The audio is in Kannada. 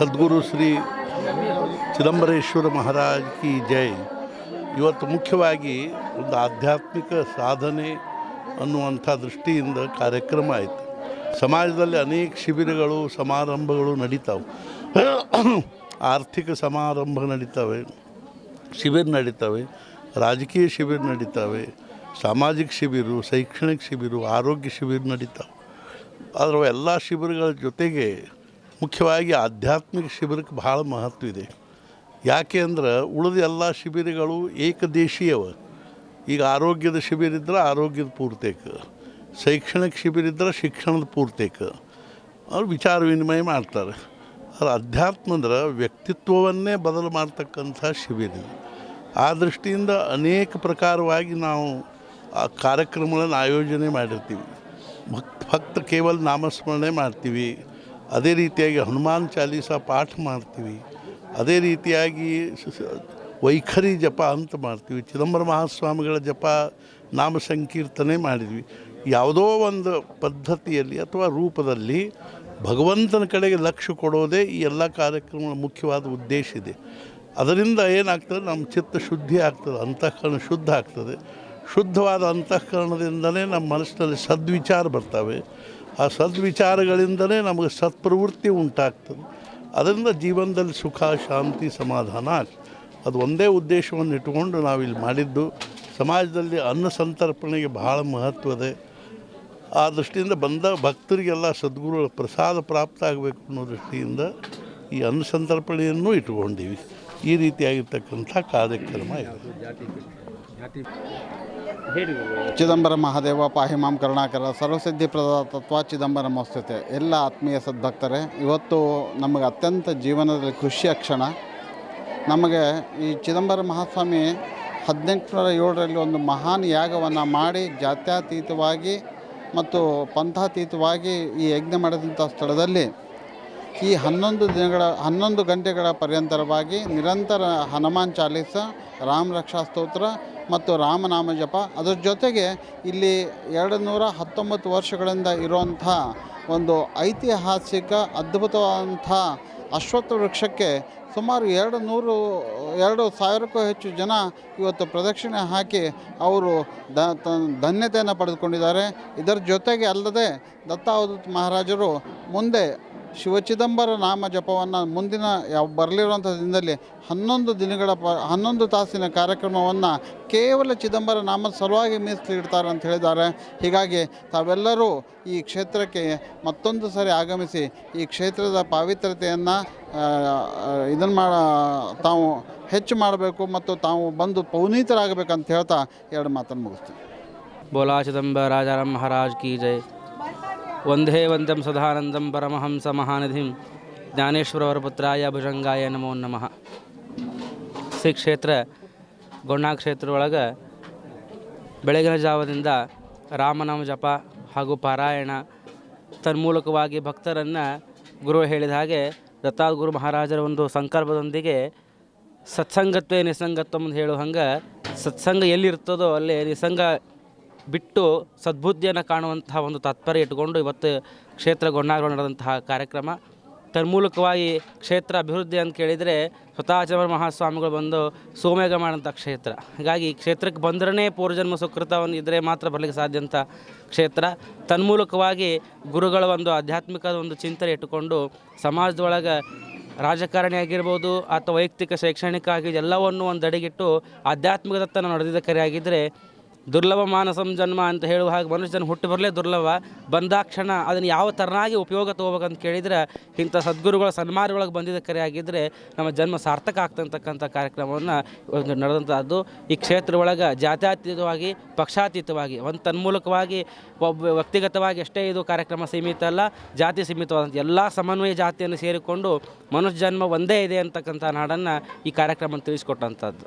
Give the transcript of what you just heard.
ಸದ್ಗುರು ಶ್ರೀ ಚಿದಂಬರೇಶ್ವರ ಮಹಾರಾಜ್ ಕಿ ಜೈ. ಇವತ್ತು ಮುಖ್ಯವಾಗಿ ಒಂದು ಆಧ್ಯಾತ್ಮಿಕ ಸಾಧನೆ ಅನ್ನುವಂಥ ದೃಷ್ಟಿಯಿಂದ ಕಾರ್ಯಕ್ರಮ ಆಯಿತು. ಸಮಾಜದಲ್ಲಿ ಅನೇಕ ಶಿಬಿರಗಳು, ಸಮಾರಂಭಗಳು ನಡೀತಾವೆ. ಆರ್ಥಿಕ ಸಮಾರಂಭ ನಡೀತವೆ, ಶಿಬಿರ ನಡೀತವೆ, ರಾಜಕೀಯ ಶಿಬಿರ ನಡೀತವೆ, ಸಾಮಾಜಿಕ ಶಿಬಿರು, ಶೈಕ್ಷಣಿಕ ಶಿಬಿರು, ಆರೋಗ್ಯ ಶಿಬಿರ ನಡೀತಾವೆ. ಆದರೆ ಎಲ್ಲ ಶಿಬಿರಗಳ ಜೊತೆಗೆ ಮುಖ್ಯವಾಗಿ ಆಧ್ಯಾತ್ಮಿಕ ಶಿಬಿರಕ್ಕೆ ಭಾಳ ಮಹತ್ವ ಇದೆ. ಯಾಕೆ ಅಂದ್ರೆ ಉಳಿದ ಎಲ್ಲ ಶಿಬಿರಗಳು ಏಕದೇಶೀಯವ. ಈಗ ಆರೋಗ್ಯದ ಶಿಬಿರ ಇದ್ರೆ ಆರೋಗ್ಯದ ಪೂರ್ತೇಕ. ಶೈಕ್ಷಣಿಕ ಶಿಬಿರ ಇದ್ರೆ ಶಿಕ್ಷಣದ ಪೂರ್ತೇಕ. ಅವ್ರು ವಿಚಾರ ವಿನಿಮಯ ಮಾಡ್ತಾರೆ. ಅದು ಅಧ್ಯಾತ್ಮ ಅಂದ್ರೆ ವ್ಯಕ್ತಿತ್ವವನ್ನೇ ಬದಲು ಮಾಡ್ತಕ್ಕಂಥ ಶಿಬಿರ ಇದು. ಆ ದೃಷ್ಟಿಯಿಂದ ಅನೇಕ ಪ್ರಕಾರವಾಗಿ ನಾವು ಆ ಕಾರ್ಯಕ್ರಮಗಳನ್ನು ಆಯೋಜನೆ ಮಾಡಿರ್ತೀವಿ. ಭಕ್ತ ಭಕ್ತ ಕೇವಲ ನಾಮಸ್ಮರಣೆ ಮಾಡ್ತೀವಿ. ಅದೇ ರೀತಿಯಾಗಿ ಹನುಮಾನ್ ಚಾಲೀಸ ಪಾಠ ಮಾಡ್ತೀವಿ. ಅದೇ ರೀತಿಯಾಗಿ ವೈಖರಿ ಜಪ ಅಂತ ಮಾಡ್ತೀವಿ. ಚಿದಂಬರ ಮಹಾಸ್ವಾಮಿಗಳ ಜಪ ನಾಮ ಸಂಕೀರ್ತನೆ ಮಾಡಿದ್ವಿ. ಯಾವುದೋ ಒಂದು ಪದ್ಧತಿಯಲ್ಲಿ ಅಥವಾ ರೂಪದಲ್ಲಿ ಭಗವಂತನ ಕಡೆಗೆ ಲಕ್ಷ್ಯ ಕೊಡೋದೇ ಈ ಎಲ್ಲ ಕಾರ್ಯಕ್ರಮಗಳ ಮುಖ್ಯವಾದ ಉದ್ದೇಶ ಇದೆ. ಅದರಿಂದ ಏನಾಗ್ತದೆ? ನಮ್ಮ ಚಿತ್ತ ಶುದ್ಧಿ ಆಗ್ತದೆ. ಅಂತಃಕರಣ ಶುದ್ಧ ಆಗ್ತದೆ. ಶುದ್ಧವಾದ ಅಂತಃಕರಣದಿಂದಲೇ ನಮ್ಮ ಮನಸ್ಸಿನಲ್ಲಿ ಸದ್ವಿಚಾರ ಬರ್ತವೆ. ಆ ಸದ್ವಿಚಾರಗಳಿಂದಲೇ ನಮಗೆ ಸತ್ಪ್ರವೃತ್ತಿ ಉಂಟಾಗ್ತದೆ. ಅದರಿಂದ ಜೀವನದಲ್ಲಿ ಸುಖ, ಶಾಂತಿ, ಸಮಾಧಾನ ಅದು ಒಂದೇ ಉದ್ದೇಶವನ್ನು ಇಟ್ಟುಕೊಂಡು ನಾವಿಲ್ಲಿ ಮಾಡಿದ್ದು. ಸಮಾಜದಲ್ಲಿ ಅನ್ನ ಸಂತರ್ಪಣೆಗೆ ಬಹಳ ಮಹತ್ವದೆ ಆ ದೃಷ್ಟಿಯಿಂದ ಬಂದ ಭಕ್ತರಿಗೆಲ್ಲ ಸದ್ಗುರುಗಳ ಪ್ರಸಾದ ಪ್ರಾಪ್ತ ಆಗಬೇಕು ಅನ್ನೋ ದೃಷ್ಟಿಯಿಂದ ಈ ಅನ್ನ ಸಂತರ್ಪಣೆಯನ್ನು ಇಟ್ಕೊಂಡಿವಿ ಈ ರೀತಿಯಾಗಿರ್ತಕ್ಕಂಥ ಕಾರ್ಯಕ್ರಮ ಇದೆ. ಚಿದಂಬರ ಮಹಾದೇವ ಪಾಹಿಮಾಂ ಕರುಣಾಕರ, ಸರ್ವಸಿದ್ಧಿ ಪ್ರದಾತತ್ವ ಚಿದಂಬರ ಮೋಸ್ತತೆ ಎಲ್ಲ ಆತ್ಮೀಯ ಸದ್ಭಕ್ತರೇ, ಇವತ್ತು ನಮಗೆ ಅತ್ಯಂತ ಜೀವನದಲ್ಲಿ ಖುಷಿಯ ಕ್ಷಣ. ನಮಗೆ ಈ ಚಿದಂಬರ ಮಹಾಸ್ವಾಮಿ ಹದಿನೆಂಟುನೂರ ಏಳರಲ್ಲಿ ಒಂದು ಮಹಾನ್ ಯಾಗವನ್ನು ಮಾಡಿ ಜಾತ್ಯಾತೀತವಾಗಿ ಮತ್ತು ಪಂಥಾತೀತವಾಗಿ ಈ ಯಜ್ಞ ಮಾಡಿದಂಥ ಸ್ಥಳದಲ್ಲಿ ಈ ಹನ್ನೊಂದು ದಿನಗಳ, ಹನ್ನೊಂದು ಗಂಟೆಗಳ ಪರ್ಯಂತರವಾಗಿ ನಿರಂತರ ಹನುಮಾನ್ ಚಾಲೀಸ, ರಾಮ ರಕ್ಷಾ ಸ್ತೋತ್ರ ಮತ್ತು ರಾಮನಾಮ ಜಪ. ಅದರ ಜೊತೆಗೆ ಇಲ್ಲಿ ಎರಡು ನೂರ ಹತ್ತೊಂಬತ್ತು ವರ್ಷಗಳಿಂದ ಇರುವಂಥ ಒಂದು ಐತಿಹಾಸಿಕ ಅದ್ಭುತವಾದಂಥ ಅಶ್ವತ್ಥ ವೃಕ್ಷಕ್ಕೆ ಸುಮಾರು ಎರಡು ನೂರು ಎರಡು ಸಾವಿರಕ್ಕೂ ಹೆಚ್ಚು ಜನ ಇವತ್ತು ಪ್ರದಕ್ಷಿಣೆ ಹಾಕಿ ಅವರು ದ ಧನ್ಯತೆಯನ್ನು ಪಡೆದುಕೊಂಡಿದ್ದಾರೆ. ಇದರ ಜೊತೆಗೆ ಅಲ್ಲದೆ ದತ್ತಾವಧೂತ್ ಮಹಾರಾಜರು ಮುಂದೆ ಶಿವಚಿದಂಬರ ನಾಮ ಜಪವನ್ನು ಮುಂದಿನ ಬರಲಿರುವಂಥ ದಿನದಲ್ಲಿ ಹನ್ನೊಂದು ದಿನಗಳ ಪ ಹನ್ನೊಂದು ತಾಸಿನ ಕಾರ್ಯಕ್ರಮವನ್ನು ಕೇವಲ ಚಿದಂಬರ ನಾಮದ ಸಲುವಾಗಿ ಮೀಸಲಿಡ್ತಾರೆ ಅಂತ ಹೇಳಿದ್ದಾರೆ. ಹೀಗಾಗಿ ತಾವೆಲ್ಲರೂ ಈ ಕ್ಷೇತ್ರಕ್ಕೆ ಮತ್ತೊಂದು ಸಾರಿ ಆಗಮಿಸಿ ಈ ಕ್ಷೇತ್ರದ ಪಾವಿತ್ರತೆಯನ್ನು ಇದನ್ನು ಮಾಡ ತಾವು ಹೆಚ್ಚು ಮಾಡಬೇಕು ಮತ್ತು ತಾವು ಬಂದು ಪೌನೀತರಾಗಬೇಕಂತ ಹೇಳ್ತಾ ಎರಡು ಮಾತನ್ನು ಮುಗಿಸ್ತೀನಿ. ಬೋಲಾ ಚಿದಂಬರ ರಾಜಾರಾಮ್ ಮಹಾರಾಜ್ ಕೀ ಜೈ. ವಂದೇ ವಂದಂ ಸದಾನಂದಂ ಪರಮಹಂಸ ಮಹಾನಿಧಿಂ ಜ್ಞಾನೇಶ್ವರವರ ಪುತ್ರಾಯ ಭುಜಂಗಾಯ ನಮೋ ನಮಃ. ಶ್ರೀ ಕ್ಷೇತ್ರ ಗೊಣ್ಣಾ ಕ್ಷೇತ್ರ ಬೆಳಗಿನ ಜಾವದಿಂದ ರಾಮನಾಮ ಜಪ ಹಾಗೂ ಪಾರಾಯಣ ತನ್ಮೂಲಕವಾಗಿ ಭಕ್ತರನ್ನು ಗುರು ಹೇಳಿದ ಹಾಗೆ ದತ್ತಾಗುರು ಮಹಾರಾಜರ ಒಂದು ಸಂಕಲ್ಪದೊಂದಿಗೆ ಸತ್ಸಂಗತ್ವೇ ನಿಸಂಗತ್ವ ಅಂತ ಹೇಳುವ ಹಂಗೆ ಸತ್ಸಂಗ ಎಲ್ಲಿರ್ತದೋ ಅಲ್ಲಿ ನಿಸಂಗ ಬಿಟ್ಟು ಸದ್ಬುದ್ಧಿಯನ್ನು ಕಾಣುವಂತಹ ಒಂದು ತಾತ್ಪರ್ಯ ಇಟ್ಟುಕೊಂಡು ಇವತ್ತು ಕ್ಷೇತ್ರ ಗೊಣ್ಣಾಗಳು ನಡೆದಂತಹ ಕಾರ್ಯಕ್ರಮ. ತನ್ಮೂಲಕವಾಗಿ ಕ್ಷೇತ್ರ ಅಭಿವೃದ್ಧಿ ಅಂತ ಕೇಳಿದರೆ ಸ್ವತಃ ಚಮರ ಮಹಾಸ್ವಾಮಿಗಳು ಬಂದು ಸೋಮೇಗ ಮಾಡೋಂಥ ಕ್ಷೇತ್ರ. ಹಾಗಾಗಿ ಕ್ಷೇತ್ರಕ್ಕೆ ಬಂದ್ರೇ ಪೂರ್ವಜನ್ಮ ಸುಕೃತವನ್ನು ಇದ್ದರೆ ಮಾತ್ರ ಬರಲಿಕ್ಕೆ ಸಾಧ್ಯ ಅಂತ ಕ್ಷೇತ್ರ. ತನ್ಮೂಲಕವಾಗಿ ಗುರುಗಳ ಒಂದು ಆಧ್ಯಾತ್ಮಿಕದ ಒಂದು ಚಿಂತನೆ ಇಟ್ಟುಕೊಂಡು ಸಮಾಜದೊಳಗೆ ರಾಜಕಾರಣಿ ಆಗಿರ್ಬೋದು ಅಥವಾ ವೈಯಕ್ತಿಕ ಶೈಕ್ಷಣಿಕ ಆಗಿ ಎಲ್ಲವನ್ನು ಒಂದು ಅಡಿಗಿಟ್ಟು ಆಧ್ಯಾತ್ಮಿಕದತ್ತ ನಡೆದಿದ್ದ ಕರೆ ಆಗಿದ್ದರೆ ದುರ್ಲಭ ಮಾನಸಂ ಜನ್ಮ ಅಂತ ಹೇಳುವ ಹಾಗೆ ಮನುಷ್ಯ ಜನ್ಮ ಹುಟ್ಟು ಬರಲೇ ದುರ್ಲಭ. ಬಂದಾಕ್ಷಣ ಅದನ್ನು ಯಾವ ಥರನಾಗಿ ಉಪಯೋಗ ತೊಗೋಬೇಕಂತ ಕೇಳಿದರೆ ಇಂಥ ಸದ್ಗುರುಗಳ ಸನ್ಮಾರ್ಗಗಳಿಗೆ ಬಂದಿದ್ದ ಕರೆ ಆಗಿದ್ದರೆ ನಮ್ಮ ಜನ್ಮ ಸಾರ್ಥಕ ಆಗ್ತಂತಕ್ಕಂಥ ಕಾರ್ಯಕ್ರಮವನ್ನು ಒಂದು ನಡೆದಂಥದ್ದು. ಈ ಕ್ಷೇತ್ರ ಒಳಗೆ ಜಾತ್ಯತೀತವಾಗಿ, ಪಕ್ಷಾತೀತವಾಗಿ, ಒಂದು ತನ್ಮೂಲಕವಾಗಿ, ಒಬ್ಬ ವ್ಯಕ್ತಿಗತವಾಗಿ ಅಷ್ಟೇ ಇದು ಕಾರ್ಯಕ್ರಮ ಸೀಮಿತ ಅಲ್ಲ, ಜಾತಿ ಸೀಮಿತವಾದಂಥ ಎಲ್ಲ ಸಮನ್ವಯ ಜಾತಿಯನ್ನು ಸೇರಿಕೊಂಡು ಮನುಷ್ಯ ಜನ್ಮ ಒಂದೇ ಇದೆ ಅಂತಕ್ಕಂಥ ನಾಡನ್ನು ಈ ಕಾರ್ಯಕ್ರಮ ತಿಳಿಸ್ಕೊಟ್ಟಂಥದ್ದು.